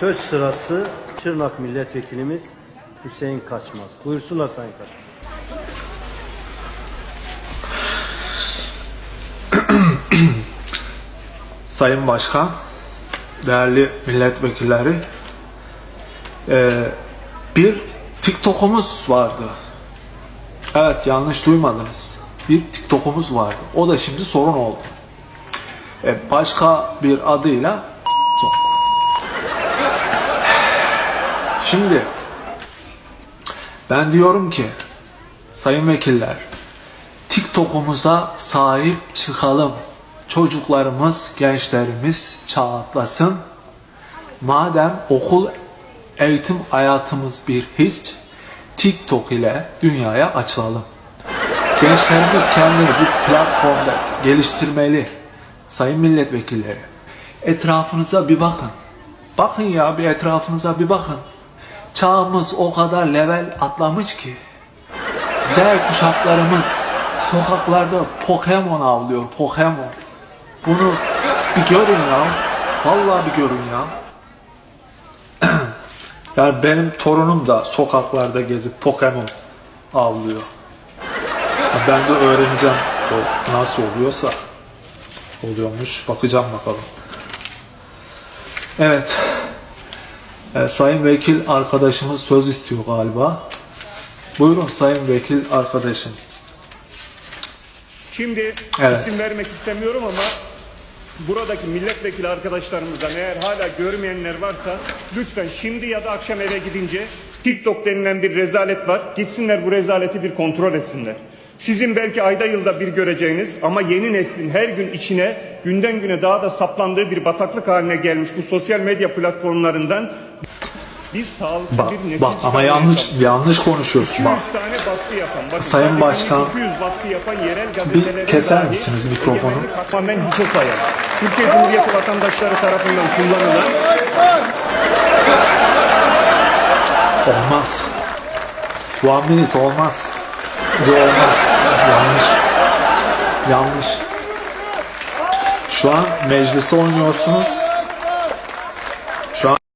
Söz sırası Şırnak Milletvekilimiz Hüseyin Kaçmaz. Buyursunlar Sayın Kaçmaz. Sayın Başkan, değerli milletvekilleri, eee, bir TikTok'umuz vardı. Evet, yanlış duymadınız. Bir TikTok'umuz vardı. O da şimdi sorun oldu. E, başka bir adıyla TikTok. Şimdi ben diyorum ki sayın vekiller TikTok'umuza sahip çıkalım. Çocuklarımız, gençlerimiz çağ atlasın. Madem okul eğitim hayatımız bir hiç, TikTok ile dünyaya açılalım. Gençlerimiz kendini bu platformda geliştirmeli. Sayın milletvekilleri, etrafınıza bir bakın. Bakın ya bir etrafınıza bir bakın. Çağımız o kadar level atlamış ki. Z kuşaklarımız sokaklarda Pokemon avlıyor, Pokemon. Bunu bir görün ya. Vallahi bir görün ya. yani benim torunum da sokaklarda gezip Pokemon avlıyor. Ben de öğreneceğim o nasıl oluyorsa. Oluyormuş. Bakacağım bakalım. Evet. Ee, sayın vekil arkadaşımız söz istiyor galiba. Buyurun sayın vekil arkadaşım. Şimdi Evet. isim vermek istemiyorum ama buradaki milletvekili arkadaşlarımızdan eğer hala görmeyenler varsa lütfen şimdi ya da akşam eve gidince TikTok denilen bir rezalet var. Gitsinler bu rezaleti bir kontrol etsinler. Sizin belki ayda yılda bir göreceğiniz ama yeni neslin her gün içine günden güne daha da saplandığı bir bataklık haline gelmiş bu sosyal medya platformlarından biz sağlıklı Bak, bir nesil bak ama yanlış çalışıyoruz. yanlış konuşuyorsun 200 bak. tane baskı yapan, bakın Sayın Başkan, 200 baskı yapan yerel gazetelerin keser misiniz mikrofonu? tamamen hiçe sayan. Türkiye Cumhuriyeti vatandaşları tarafından kullanılan Olmaz. One minute olmaz. Bu olmaz. Yanlış. Yanlış. Şu an meclise oynuyorsunuz.